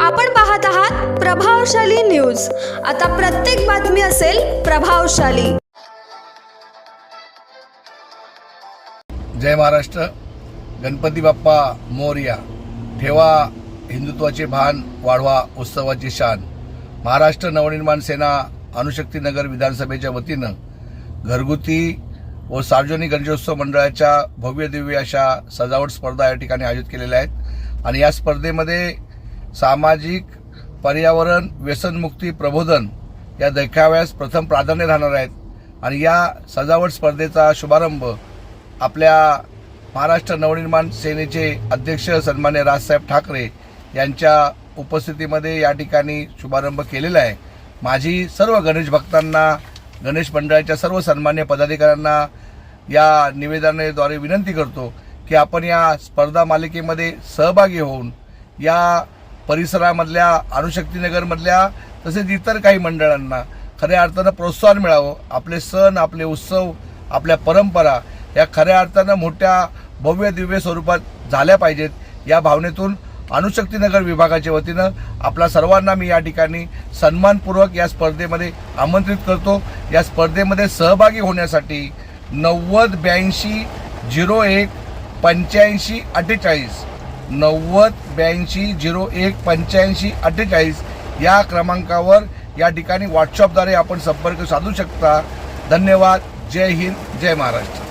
आपण पाहत आहात प्रभावशाली न्यूज. आता प्रत्येक बातमी असेल प्रभावशाली. जय महाराष्ट्र. गणपती बाप्पा मोर्या. ठेवा हिंदुत्वाचे भान वाढवा उत्सवाची शान. महाराष्ट्र नवनिर्माण सेना अणुशक्तीनगर विधानसभेच्या वतीनं घरगुती व सार्वजनिक गणेशोत्सव मंडळाच्या भव्य दिव्य अशा सजावट स्पर्धा या ठिकाणी आयोजित केलेल्या आहेत. आणि या स्पर्धेमध्ये सामाजिक पर्यावरण व्यसनमुक्ती प्रबोधन या देखाव्यास प्रथम प्राधान्य राहणार आहेत. आणि या सजावट स्पर्धेचा शुभारंभ आपल्या महाराष्ट्र नवनिर्माण सेनेचे अध्यक्ष सन्मान्य राजसाहेब ठाकरे यांच्या उपस्थितीमध्ये या ठिकाणी शुभारंभ केलेला आहे. माझी सर्व गणेश भक्तांना गणेश मंडळाच्या सर्व सन्मान्य पदाधिकाऱ्यांना या निवेदनाद्वारे विनंती करतो की आपण या स्पर्धा मालिकेमध्ये सहभागी होऊन या परिसरामधल्या अणुशक्तीनगरमधल्या तसेच इतर काही मंडळांना खऱ्या अर्थानं प्रोत्साहन मिळावं. आपले सण आपले उत्सव आपल्या परंपरा या खऱ्या अर्थानं मोठ्या भव्य दिव्य स्वरूपात झाल्या पाहिजेत. या भावनेतून अणुशक्तीनगर विभागाच्या वतीनं आपल्या सर्वांना मी या ठिकाणी सन्मानपूर्वक या स्पर्धेमध्ये आमंत्रित करतो. या स्पर्धेमध्ये सहभागी होण्यासाठी नव्वद ब्याऐंशी झिरो एक पंच्याऐंशी अठ्ठेचाळीस नव्वद ब्याऐंशी झिरो एक पंच्याऐंशी अठ्ठेचाळीस या क्रमांकावर या ठिकाणी व्हॉट्सअपद्वारे आपण संपर्क साधू शकता. धन्यवाद. जय हिंद. जय महाराष्ट्र.